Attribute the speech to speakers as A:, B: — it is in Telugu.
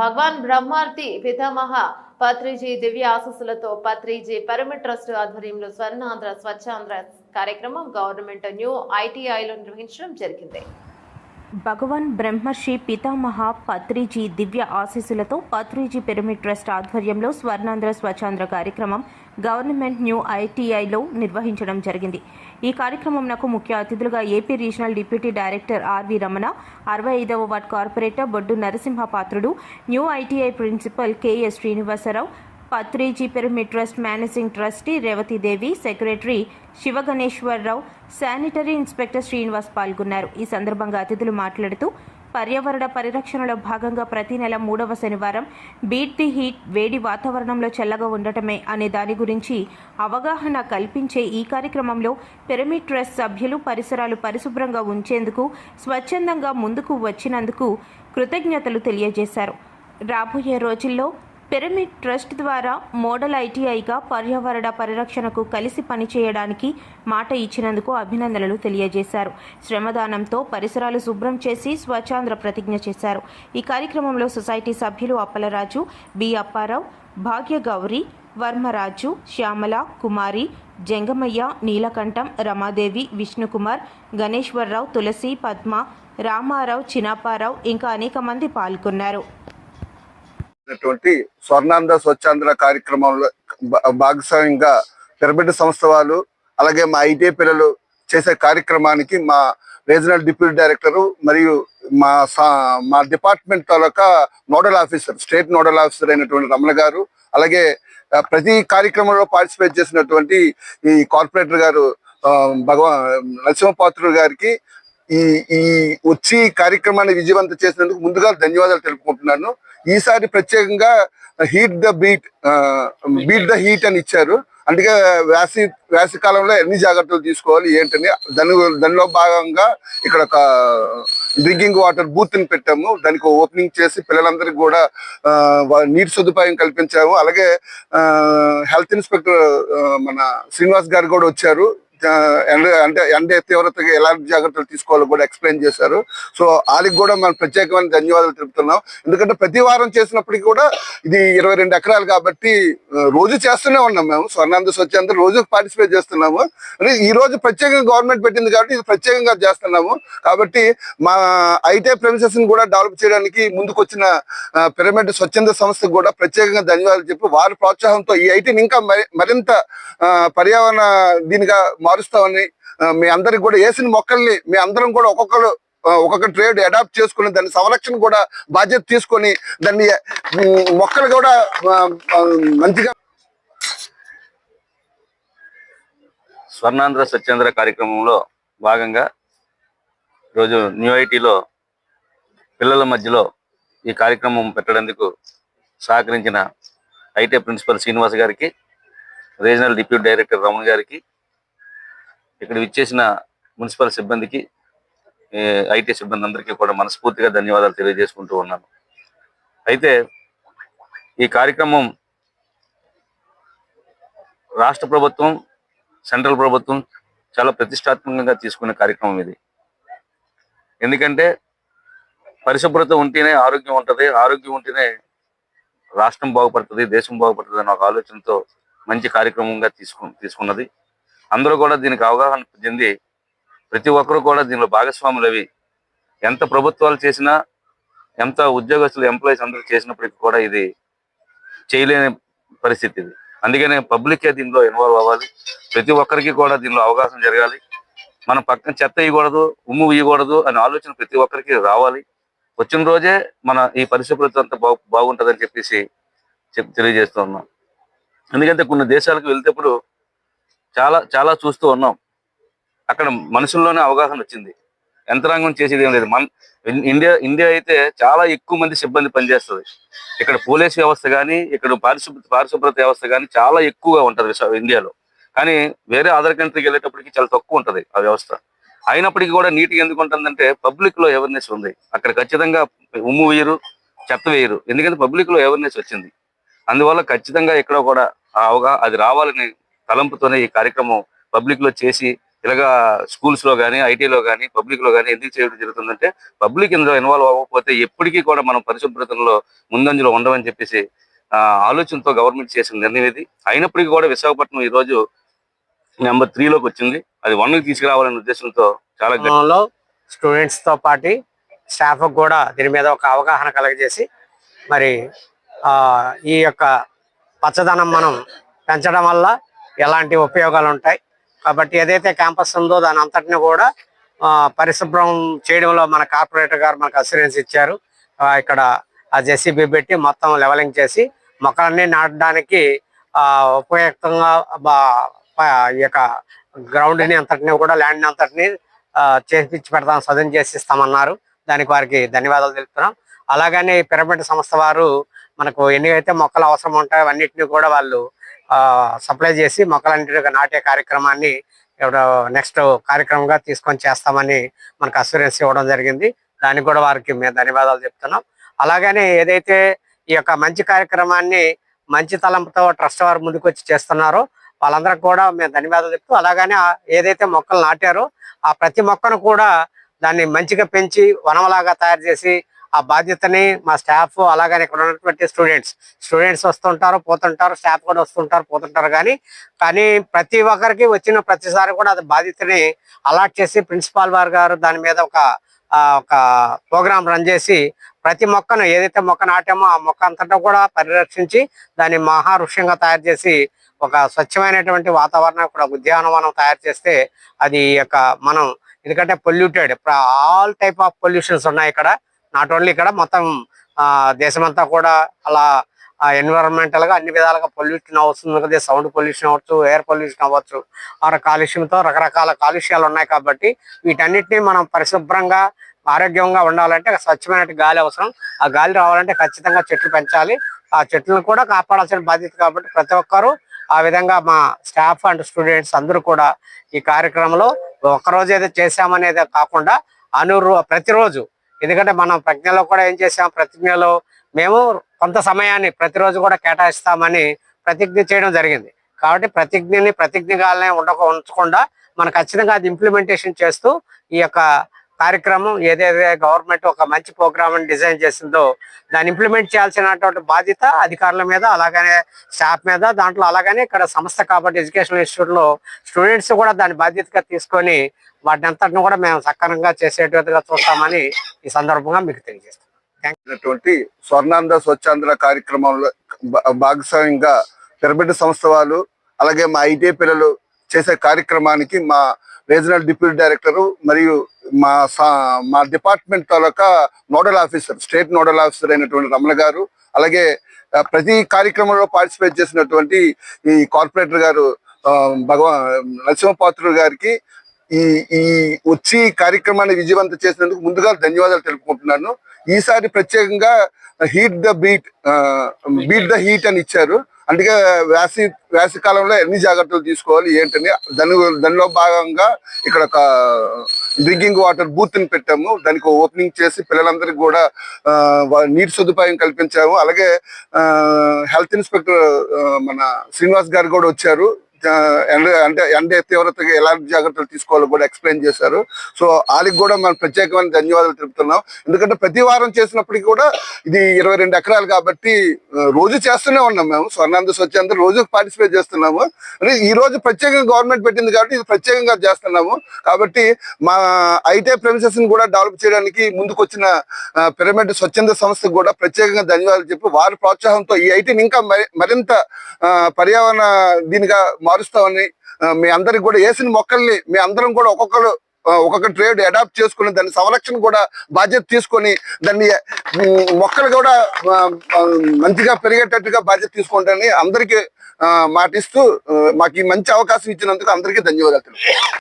A: భగవాన్ బ్రహ్మార్తి పితామహ పత్రిజీ దివ్య ఆశస్సులతో పత్రిజీ పిరమిడ్ ట్రస్ట్ ఆధ్వర్యంలో స్వర్ణాంధ్ర స్వచ్ఛాంధ్ర కార్యక్రమం గవర్నమెంట్ న్యూ ఐటీఐలో నిర్వహించడం జరిగింది.
B: భగవాన్ బ్రహ్మర్షి పితామహ పత్రిజీ దివ్య ఆశీస్సులతో పత్రిజీ పిరమిడ్ ట్రస్ట్ ఆధ్వర్యంలో స్వర్ణాంధ్ర స్వచ్ఛాంధ్ర కార్యక్రమం గవర్నమెంట్ న్యూ ఐటీఐలో నిర్వహించడం జరిగింది. ఈ కార్యక్రమంకు ముఖ్య అతిథులుగా AP regional deputy director R Ramana అరవై ఐదవ ward corporator Boddu Narasimha Patrudu new ITI principal KS Srinivasarao Patriji pyramid trust managing trustee Revathidevi secretary Sivaganeswararao sanitary inspector Srinivas పాల్గొన్నారు. ఈ సందర్భంగా అతిథులు మాట్లాడుతూ పర్యావరణ పరిరక్షణలో భాగంగా ప్రతి నెల మూడవ శనివారం బీట్ ది హీట్ వేడి వాతావరణంలో చల్లగా ఉండటమే అనే దాని గురించి అవగాహన కల్పించే ఈ కార్యక్రమంలో పిరమిడ్ ట్రస్ట్ సభ్యులు పరిసరాలు పరిశుభ్రంగా ఉంచేందుకు స్వచ్ఛందంగా ముందుకు వచ్చినందుకు కృతజ్ఞతలు తెలియజేశారు. రాబోయే రోజుల్లో పిరమిడ్ ట్రస్ట్ ద్వారా మోడల్ ఐటీఐగా పర్యావరణ పరిరక్షణకు కలిసి పనిచేయడానికి మాట ఇచ్చినందుకు అభినందనలు తెలియజేశారు. శ్రమదానంతో పరిసరాలు శుభ్రం చేసి స్వచ్ఛాంధ్ర ప్రతిజ్ఞ చేశారు. ఈ కార్యక్రమంలో సొసైటీ సభ్యులు అప్పలరాజు బి అప్పారావు భాగ్య గౌరి వర్మరాజు శ్యామల కుమారి జంగమయ్య నీలకంఠం రమాదేవి విష్ణుకుమార్ గణేశ్వరరావు తులసి పద్మ రామారావు చినాపారావు ఇంకా అనేక మంది పాల్గొన్నారు.
C: అయినటువంటి స్వర్ణాంధ్ర స్వచ్ఛాంధ్ర కార్యక్రమంలో భాగస్వామ్యంగా పిరమిడ్ సంస్థ వాళ్ళు అలాగే మా ఐటీ పిల్లలు చేసే కార్యక్రమానికి మా రీజనల్ డిప్యూటీ డైరెక్టర్ మరియు మా సా- మా department taluka nodal officer state nodal officer అయినటువంటి రమణ గారు అలాగే ప్రతి కార్యక్రమంలో పార్టిసిపేట్ చేసినటువంటి ఈ కార్పొరేటర్ గారు భగవా భగవాన్ నరసింహపాత్రుడు గారికి ఈ ఈ వచ్చి కార్యక్రమాన్ని విజయవంతం చేసినందుకు ముందుగా ధన్యవాదాలు తెలుపుకుంటున్నాను. ఈసారి ప్రత్యేకంగా heat the beat beat the heat అని ఇచ్చారు. అందుకే వేసి వేసవి కాలంలో ఎన్ని జాగ్రత్తలు తీసుకోవాలి ఏంటని దాని దానిలో భాగంగా ఇక్కడ ఒక డ్రింకింగ్ వాటర్ బూత్ని పెట్టాము. దానికి ఓపెనింగ్ చేసి పిల్లలందరికీ కూడా నీటి సదుపాయం కల్పించాము. అలాగే హెల్త్ ఇన్స్పెక్టర్ మన శ్రీనివాస్ గారు కూడా వచ్చారు. ఎండ అంటే ఎండ తీవ్రతగా ఎలాంటి జాగ్రత్తలు తీసుకోవాలో కూడా ఎక్స్ప్లెయిన్ చేశారు. సో వాళ్ళకి కూడా మనం ప్రత్యేకమైన ధన్యవాదాలు తెలుపుతున్నాం. ఎందుకంటే ప్రతి వారం చేసినప్పటికీ కూడా ఇది ఇరవై రెండు ఎకరాలు కాబట్టి రోజు చేస్తూనే ఉన్నాం మేము. స్వర్ణాంధ్ర స్వచ్ఛంద రోజు పార్టిసిపేట్ చేస్తున్నాము. అంటే ఈ రోజు ప్రత్యేకంగా గవర్నమెంట్ పెట్టింది కాబట్టి ఇది ప్రత్యేకంగా చేస్తున్నాము. కాబట్టి మా ఐటీ ప్రెమిసెస్ని కూడా డెవలప్ చేయడానికి ముందుకు వచ్చిన పిరమిడ్ స్వచ్ఛంద సంస్థకు కూడా ప్రత్యేకంగా ధన్యవాదాలు చెప్పి వారి ప్రోత్సాహంతో ఈ ఐటీని ఇంకా మరింత పర్యావరణ దీనిగా మారుస్తామని మీ అందరికి కూడా వేసిన మొక్కల్ని మీ అందరం కూడా ఒక్కొక్కరు ఒక్కొక్క ట్రేడ్ అడాప్ట్ చేసుకుని దాని సంరక్షణ కూడా బాధ్యత తీసుకొని దాన్ని మొక్కలు కూడా మంచిగా
D: స్వర్ణాంధ్ర స్వచ్ఛాంధ్ర కార్యక్రమంలో భాగంగా రోజు న్యూ ఐటీలో పిల్లల మధ్యలో ఈ కార్యక్రమం పెట్టడానికి సహకరించిన ఐటీ ప్రిన్సిపల్ శ్రీనివాస్ గారికి రీజనల్ డిప్యూటీ డైరెక్టర్ రమణ గారికి ఇక్కడ విచ్చేసిన మున్సిపల్ సిబ్బందికి ఐటీ సిబ్బంది అందరికీ కూడా మనస్ఫూర్తిగా ధన్యవాదాలు తెలియజేసుకుంటూ ఉన్నాను. అయితే ఈ కార్యక్రమం రాష్ట్ర ప్రభుత్వం సెంట్రల్ ప్రభుత్వం చాలా ప్రతిష్టాత్మకంగా తీసుకునే కార్యక్రమం ఇది. ఎందుకంటే పరిశుభ్రత ఉంటేనే ఆరోగ్యం ఉంటుంది ఆరోగ్యం ఉంటేనే రాష్ట్రం బాగుపడుతుంది దేశం బాగుపడుతుంది అనే ఒక ఆలోచనతో మంచి కార్యక్రమంగా తీసుకు తీసుకున్నది. అందరూ కూడా దీనికి అవగాహన చెంది ప్రతి ఒక్కరు కూడా దీనిలో భాగస్వాములు అవి. ఎంత ప్రభుత్వాలు చేసినా ఎంత ఉద్యోగస్తులు ఎంప్లాయీస్ అందరూ చేసినప్పటికీ కూడా ఇది చేయలేని పరిస్థితి ఇది. అందుకనే పబ్లికే దీనిలో ఇన్వాల్వ్ అవ్వాలి. ప్రతి ఒక్కరికి కూడా దీనిలో అవకాశం జరగాలి. మనం పక్కన చెత్త ఇవ్వకూడదు ఉమ్ము ఇవ్వకూడదు అనే ఆలోచన ప్రతి ఒక్కరికి రావాలి. వచ్చిన రోజే మన ఈ పరిశుభ్రత అంతా బాగు బాగుంటుందని చెప్పేసి చెప్ తెలియజేస్తున్నాం ఎందుకంటే కొన్ని దేశాలకు వెళ్తేప్పుడు చాలా చాలా చూస్తూ ఉన్నాం. అక్కడ మనుషుల్లోనే అవగాహన వచ్చింది. యంత్రాంగం చేసేది ఏం లేదు. మన ఇండియా ఇండియా అయితే చాలా ఎక్కువ మంది సిబ్బంది పనిచేస్తుంది. ఇక్కడ పోలీస్ వ్యవస్థ కానీ ఇక్కడ పారిశుభ్ర పారిశుభ్రత వ్యవస్థ కానీ చాలా ఎక్కువగా ఉంటుంది ఇండియాలో. కానీ వేరే అదర్ కంట్రీకి వెళ్ళేటప్పటికి చాలా తక్కువ ఉంటుంది ఆ వ్యవస్థ. అయినప్పటికీ కూడా నీట్గా ఎందుకు ఉంటుందంటే పబ్లిక్లో అవేర్నెస్ ఉంది. అక్కడ ఖచ్చితంగా ఉమ్ము వేయరు చెత్త వేయరు. ఎందుకంటే పబ్లిక్లో అవేర్నెస్ వచ్చింది. అందువల్ల ఖచ్చితంగా ఇక్కడ కూడా ఆ అవగా అది రావాలని తలంపుతోనే ఈ కార్యక్రమం పబ్లిక్లో చేసి ఇలాగా స్కూల్స్లో కానీ ఐటీలో కానీ పబ్లిక్లో కానీ ఎందుకు చేయడం జరుగుతుందంటే పబ్లిక్ ఇందులో ఇన్వాల్వ్ అవ్వకపోతే ఎప్పటికీ కూడా మనం పరిశుభ్రతలో ముందంజలో ఉండమని చెప్పేసి ఆలోచనతో గవర్నమెంట్ చేసిన నిర్ణయం ఇది. అయినప్పటికీ కూడా విశాఖపట్నం ఈ రోజు నెంబర్ త్రీలోకి వచ్చింది. అది వన్కి తీసుకురావాలనే ఉద్దేశంతో చాలా గట్టి-
E: స్టూడెంట్స్తో పాటు స్టాఫ్ కూడా దీని మీద ఒక అవగాహన కలగజేసి మరి ఆ ఈ యొక్క పచ్చదనం మనం పెంచడం వల్ల ఎలాంటి ఉపయోగాలు ఉంటాయి కాబట్టి ఏదైతే క్యాంపస్ ఉందో దాని అంతటిని కూడా ఆ, పరిశుభ్రం చేయడంలో మన కార్పొరేటర్ గారు మనకు అసూరెన్స్ ఇచ్చారు. ఇక్కడ ఆ జెసిబి పెట్టి మొత్తం లెవలింగ్ చేసి మొక్కలన్నీ నాటడానికి ఆ ఉపయుక్తంగా ఈ యొక్క గ్రౌండ్ని అంతటిని కూడా ల్యాండ్ని అంతటిని చేపించి పెడతాం సదన్ చేసిస్తామన్నారు. దానికి వారికి ధన్యవాదాలు తెలుపుతున్నాం. అలాగనే ఈ పిరమిడ్ సంస్థ వారు మనకు ఎన్ని అయితే మొక్కలు అవసరం ఉంటాయో అన్నిటిని కూడా వాళ్ళు సప్లై చేసి మొక్కలన్నింటిగా నాటే కార్యక్రమాన్ని నెక్స్ట్ కార్యక్రమంగా తీసుకొని చేస్తామని మనకు అసూరెన్స్ ఇవ్వడం జరిగింది. దానికి కూడా వారికి మేము ధన్యవాదాలు చెప్తున్నాం. అలాగనే ఏదైతే ఈ యొక్క మంచి కార్యక్రమాన్ని మంచి తలంపుతో ట్రస్ట్ వారు ముందుకు వచ్చి చేస్తున్నారో వాళ్ళందరికీ కూడా మేము ధన్యవాదాలు చెప్తూ అలాగనే ఏదైతే మొక్కలు నాటారో ఆ ప్రతి మొక్కను కూడా దాన్ని మంచిగా పెంచి వనంలాగా తయారు చేసి ఆ బాధ్యతని మా స్టాఫ్ అలాగని ఇక్కడ ఉన్నటువంటి స్టూడెంట్స్ స్టూడెంట్స్ వస్తుంటారు పోతుంటారు స్టాఫ్ కూడా వస్తుంటారు పోతుంటారు కానీ కానీ ప్రతి ఒక్కరికి వచ్చిన ప్రతిసారి కూడా అది బాధ్యతని అలాట్ చేసి ప్రిన్సిపాల్ వారు గారు దాని మీద ఒక ఒక ప్రోగ్రామ్ రన్ చేసి ప్రతి మొక్కను ఏదైతే మొక్క నాటామో ఆ మొక్క అంతటా కూడా పరిరక్షించి దాన్ని మహావృక్షంగా తయారు చేసి ఒక స్వచ్ఛమైనటువంటి వాతావరణం కూడా ఉద్యానవనం తయారు చేస్తే అది యొక్క మనం ఎందుకంటే polluted all type of pollutions ఉన్నాయి ఇక్కడ. నాట్ ఓన్లీ ఇక్కడ మొత్తం దేశమంతా కూడా అలా ఎన్విరాన్మెంటల్గా అన్ని విధాలుగా పొల్యూషన్ అవుతుంది కదా సౌండ్ పొల్యూషన్ అవ్వచ్చు ఎయిర్ పొల్యూషన్ అవ్వచ్చు. ఆ కాలుష్యంతో రకరకాల కాలుష్యాలు ఉన్నాయి కాబట్టి వీటన్నిటిని మనం పరిశుభ్రంగా ఆరోగ్యంగా ఉండాలంటే స్వచ్ఛమైన గాలి అవసరం. ఆ గాలి రావాలంటే ఖచ్చితంగా చెట్లు పెంచాలి. ఆ చెట్లను కూడా కాపాడాల్సిన బాధ్యత కాబట్టి ప్రతి ఒక్కరూ ఆ విధంగా మా స్టాఫ్ అండ్ స్టూడెంట్స్ అందరూ కూడా ఈ కార్యక్రమంలో ఒకరోజు ఏదో చేశామనేది కాకుండా అనురో ప్రతిరోజు ఎందుకంటే మనం ప్రజ్ఞలో కూడా ఏం చేసాం ప్రతిజ్ఞలో మేము కొంత సమయాన్ని ప్రతిరోజు కూడా కేటాయిస్తామని ప్రతిజ్ఞ చేయడం జరిగింది. కాబట్టి ప్రతిజ్ఞని ప్రతిజ్ఞగానే ఉండక ఉంచకుండా మనం ఖచ్చితంగా అది ఇంప్లిమెంటేషన్ చేస్తూ ఈ యొక్క కార్యక్రమం ఏదైతే గవర్నమెంట్ ఒక మంచి ప్రోగ్రామ్ డిజైన్ చేసిందో దాన్ని ఇంప్లిమెంట్ చేయాల్సినటువంటి బాధ్యత అధికారుల మీద అలాగనే స్టాఫ్ మీద దాంట్లో అలాగనే ఇక్కడ సంస్థ కాబట్టి ఎడ్యుకేషన్ ఇన్స్టిట్యూట్లో స్టూడెంట్స్ కూడా దాని బాధ్యతగా తీసుకొని వాటిని అంతటిని కూడా మేము సక్రమంగా చేసేటట్టుగా చూస్తామని ఈ సందర్భంగా మీకు తెలియజేస్తాం
C: అయినటువంటి స్వర్ణాంధ్ర స్వచ్ఛాంధ్ర కార్యక్రమంలో భాగస్వామ్యంగా పిరమిడ్ సంస్థ వాళ్ళు అలాగే మా ఐటీ పిల్లలు చేసే కార్యక్రమానికి మా రీజనల్ డిప్యూటీ డైరెక్టర్ మరియు మా సా- మా department taluka nodal officer state nodal officer అయినటువంటి రమణ గారు అలాగే ప్రతి కార్యక్రమంలో పార్టిసిపేట్ చేసినటువంటి ఈ కార్పొరేటర్ గారు భగవా నరసింహపాత్రుడు గారికి ఈ ఈ వచ్చి కార్యక్రమాన్ని విజయవంతం చేసినందుకు ముందుగా ధన్యవాదాలు తెలుపుకుంటున్నాను. ఈసారి ప్రత్యేకంగా heat the beat beat the heat అని ఇచ్చారు. అందుకే వేసి వేసవి కాలంలో ఎన్ని జాగ్రత్తలు తీసుకోవాలి ఏంటని దాని దానిలో భాగంగా ఇక్కడ ఒక డ్రింకింగ్ వాటర్ బూత్ని పెట్టాము. దానికి ఓపెనింగ్ చేసి పిల్లలందరికీ కూడా నీటి సదుపాయం కల్పించాము. అలాగే హెల్త్ ఇన్స్పెక్టర్ మన శ్రీనివాస్ గారు కూడా వచ్చారు. ఎండ అంటే ఎండ తీవ్రతగా ఎలాంటి జాగ్రత్తలు తీసుకోవాలో కూడా ఎక్స్ప్లెయిన్ చేశారు. సో వాళ్ళకి కూడా మనం ప్రత్యేకమైన ధన్యవాదాలు తెలుపుతున్నాం. ఎందుకంటే ప్రతి వారం చేసినప్పటికీ కూడా ఇది ఇరవై రెండు ఎకరాలు కాబట్టి రోజు చేస్తూనే ఉన్నాం మేము. స్వర్ణాంధ్ర స్వచ్ఛంద రోజు పార్టిసిపేట్ చేస్తున్నాము. ఈ రోజు ప్రత్యేకంగా గవర్నమెంట్ పెట్టింది కాబట్టి ఇది ప్రత్యేకంగా చేస్తున్నాము. కాబట్టి మా ఐటీ ప్రెమిసెస్ని కూడా డెవలప్ చేయడానికి ముందుకొచ్చిన పిరమిడ్ స్వచ్ఛంద సంస్థకు కూడా ప్రత్యేకంగా ధన్యవాదాలు చెప్పి వారి ప్రోత్సాహంతో ఈ ఐటీని ఇంకా మరింత పర్యావరణ దీనిగా మారుస్తామని మీ అందరికి కూడా వేసిన మొక్కల్ని మీ అందరం కూడా ఒక్కొక్కరు ఒక్కొక్క ట్రేడ్ అడాప్ట్ చేసుకుని దాని సంరక్షణ కూడా బాధ్యత తీసుకొని దాన్ని మొక్కలు కూడా మంచిగా పెరిగేటట్టుగా బాధ్యత తీసుకుంటానని అందరికీ మాటిస్తూ మాకు ఈ మంచి అవకాశం ఇచ్చినందుకు అందరికీ ధన్యవాదాలు.